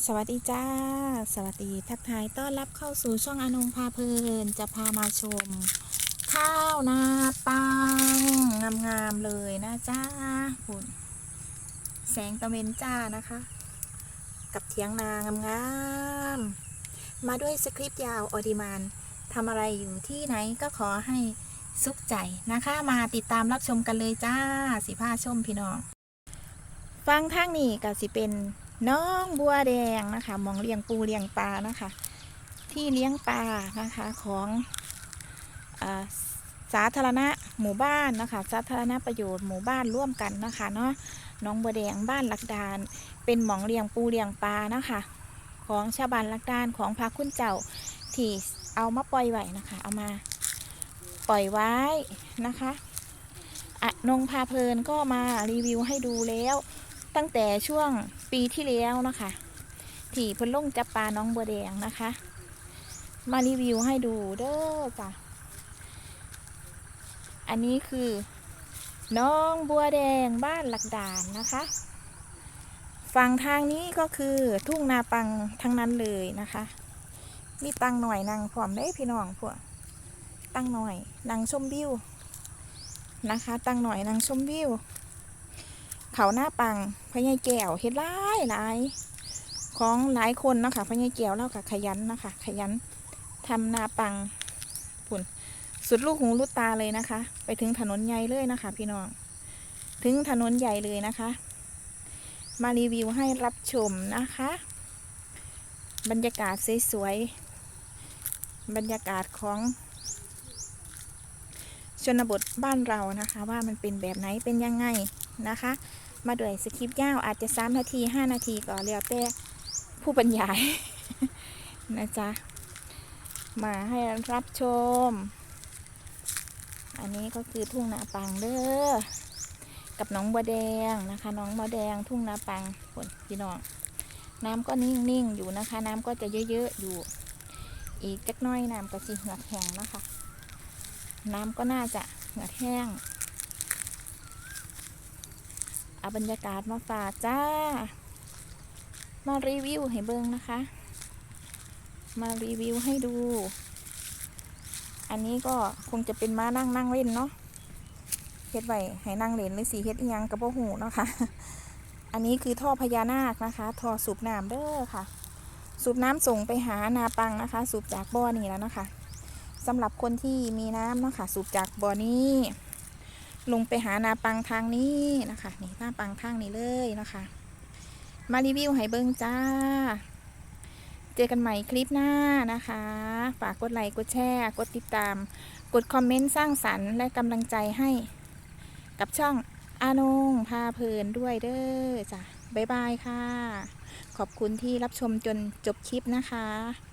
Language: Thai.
สวัสดีจ้า สวัสดีทักทายต้อนรับเข้าสู่ช่องอนงพาเพลิน จะพามาชม ข้าวนาปังงามๆเลยนะจ้าคุณแสงตะเวนจ้านะคะ กับเทียงนางามๆมาด้วยสคริปต์ยาวออดิมานทำอะไรอยู่ที่ไหนก็ขอให้สุขใจนะคะ มาติดตามรับชมกันเลยจ้า สิพาชมพี่น้อง ฟังทางนี้ก็สิเป็น น้องบัวแดงนะคะ มองเลี้ยงปูเลี้ยงปลานะคะ ที่เลี้ยงปลานะคะของอสาธารณะหมู่บ้านนะคะ สาธารณประโยชน์หมู่บ้านร่วมกันนะคะเนาะน้องบัวแดงบ้านลักดาน เป็นหมองเลี้ยงปูเลี้ยงปลานะคะ ของชาวบ้านลักดานของพระคุณเจ้าที่เอามาปล่อยไว้นะคะ เอามาปล่อยไว้นะคะอะนงพาเพลินก็มารีวิวให้ดูแล้ว ตั้งแต่ช่วงปีที่แล้วนะคะที่พนลงจับปลาน้องบัวแดงนะคะ มารีวิวให้ดูเด้อจ้ะอันนี้คือ น้องบัวแดงบ้านหลักด่านนะคะ ฝั่งทางนี้ก็คือทุ่งนาปังทั้งนั้นเลยนะคะ มีตังหน่อยนางพร้อมได้พี่น้องพวกตังหน่อยนางชมวิวนะคะ ตังหน่อยนางชมวิว เขาหน้าปังพญายแก้วเฮ็ดหลายหลายของหลายคนเนาะคะพญายแก้วเล่ากับขยันนะคะขยันทำนาปังปุ่นสุดลูกหูลูกตาเลยนะคะ ไปถึงถนนใหญ่เลยนะคะ พี่น้อง ถึงถนนใหญ่เลยนะคะ มารีวิวให้รับชมนะคะ บรรยากาศสวยๆบรรยากาศของชนบทบ้านเรานะคะ ว่ามันเป็นแบบไหนเป็นยังไงนะคะ มาด้วยสคริปต์ยาวอาจจะ 3 นาที 5 นาทีก็แล้วแต่ผู้บรรยายนะจ๊ะ มาให้รับชม อันนี้ก็คือทุ่งนาปังเด้อ กับน้องบัวแดงนะคะ น้องบัวแดงทุ่งนาปังฝนพี่น้อง น้ำก็นิ่งๆอยู่นะคะ น้ำก็จะเยอะๆอยู่ อีกจักน้อยน้ำก็สิเหือดแห้งนะคะ น้ำก็น่าจะเหือดแห้ง เอาบรรยากาศมาฝากจ้า มารีวิวให้เบิ่งนะคะ มารีวิวให้ดู อันนี้ก็คงจะเป็นม้านั่งนั่งเล่นเนาะเฮ็ดไว้ให้นั่งเล่นหรือสีเฮ็ดอีหยังกระโปหูเนาะค่ะ อันนี้คือท่อพญานาคนะคะท่อสูบน้ำเด้อค่ะ สูบน้ำส่งไปหานาปังนะคะ สูบจากบ่อนี่แล้วนะคะสำหรับคนที่มีน้ำเนาะค่ะสูบจากบ่อนี้ ลงไปหานาปังทางนี้นะคะ นี่นาปังทางนี้เลยนะคะ มารีวิวให้เบิ้งจ้า เจอกันใหม่คลิปหน้านะคะ ฝากกดไลค์กดแชร์ กดติดตาม กดคอมเมนต์สร้างสรรค์และกำลังใจให้ กับช่องอานงพาเพลินด้วยเด้อจ้ะบ๊ายบายค่ะ ขอบคุณที่รับชมจนจบคลิปนะคะ